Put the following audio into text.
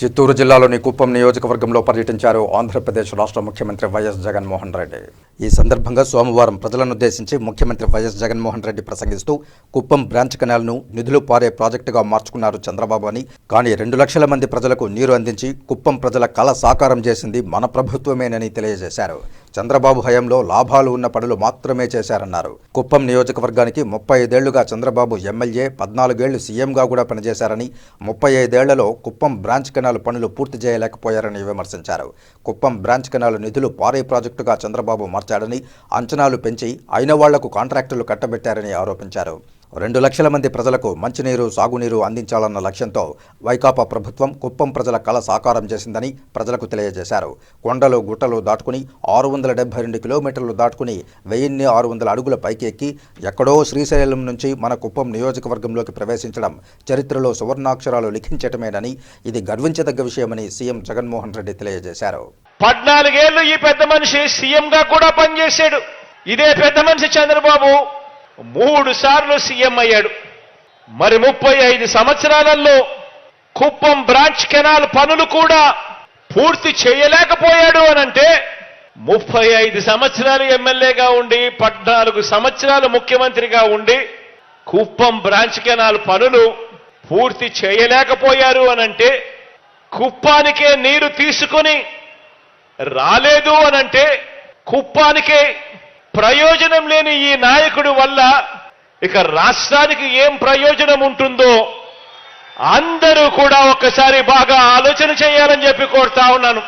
చిత్తూరు జిల్లాలోని కుప్పం నియోజకవర్గంలో పర్యటించారు ఆంధ్రప్రదేశ్ రాష్ట్ర ముఖ్యమంత్రి వైఎస్ జగన్మోహన్ రెడ్డి. ఈ సందర్భంగా సోమవారం ప్రజలనుద్దేశించి ముఖ్యమంత్రి వైఎస్ జగన్మోహన్ రెడ్డి ప్రసంగిస్తూ కుప్పం బ్రాంచ్ కెనాల్ను నిధులు పారే ప్రాజెక్టుగా మార్చుకున్నారు చంద్రబాబు అని. కానీ రెండు లక్షల మంది ప్రజలకు నీరు అందించి కుప్పం ప్రజల కళ సాకారం చేసింది మన ప్రభుత్వమేనని తెలియజేశారు. చంద్రబాబు హయాంలో లాభాలు ఉన్న పనులు మాత్రమే చేశారన్నారు. కుప్పం నియోజకవర్గానికి ముప్పై ఐదేళ్ళుగా చంద్రబాబు ఎమ్మెల్యే పద్నాలుగేళ్ళు సీఎంగా కూడా పనిచేశారని ముప్పై ఐదేళ్ళలో కుప్పం బ్రాంచ్ కెనాల్ పనులు పూర్తి చేయలేకపోయారని విమర్శించారు. కుప్పం బ్రాంచ్ కెనాల్ నిధులు పారే ప్రాజెక్టుగా చంద్రబాబు మార్చాడని అంచనాలు పెంచి అయిన వాళ్ళకు కాంట్రాక్టులు కట్టబెట్టారని ఆరోపించారు. రెండు లక్షల మంది ప్రజలకు మంచినీరు సాగునీరు అందించాలన్న లక్ష్యంతో వైకాపా ప్రభుత్వం కుప్పం ప్రజల కళ సాకారం చేసిందని ప్రజలకు తెలియజేశారు. కొండలు గుట్టలు దాటుకుని ఆరు వందల డెబ్బై రెండు కిలోమీటర్లు దాటుకుని వెయ్యిన్ని ఆరు వందల అడుగుల పైకెక్కి ఎక్కడో శ్రీశైలం నుంచి మన కుప్పం నియోజకవర్గంలోకి ప్రవేశించడం చరిత్రలో సువర్ణాక్షరాలు లిఖించటమేనని ఇది గర్వించదగ్గ విషయమని సీఎం జగన్మోహన్ రెడ్డి తెలియజేశారు. పద్నాలుగేళ్ళు ఈ పెద్ద మనిషి సీఎంగా కూడా పనిచేశాడు. ఇదే పెద్ద మనిషి చంద్రబాబు. మూడు సార్లు సీఎం అయ్యాడు. మరి ముప్పై ఐదు సంవత్సరాలలో కుప్పం బ్రాంచ్ కెనాల్ పనులు కూడా పూర్తి చేయలేకపోయాడు అనంటే ముప్పై ఐదు సంవత్సరాలు ఎమ్మెల్యేగా ఉండి పద్నాలుగు సంవత్సరాలు ముఖ్యమంత్రిగా ఉండి కుప్పం బ్రాంచ్ కెనాల్ పనులు పూర్తి చేయలేకపోయారు అనంటే కుప్పానికే నీరు తీసుకొని రాలేదు అనంటే కుప్పానికే ప్రయోజనం లేని ఈ నాయకుడు వల్ల ఇక రాష్ట్రానికి ఏం ప్రయోజనం ఉంటుందో అందరూ కూడా ఒక్కసారి బాగా ఆలోచన చేయాలని చెప్పి కోరుతా ఉన్నాను.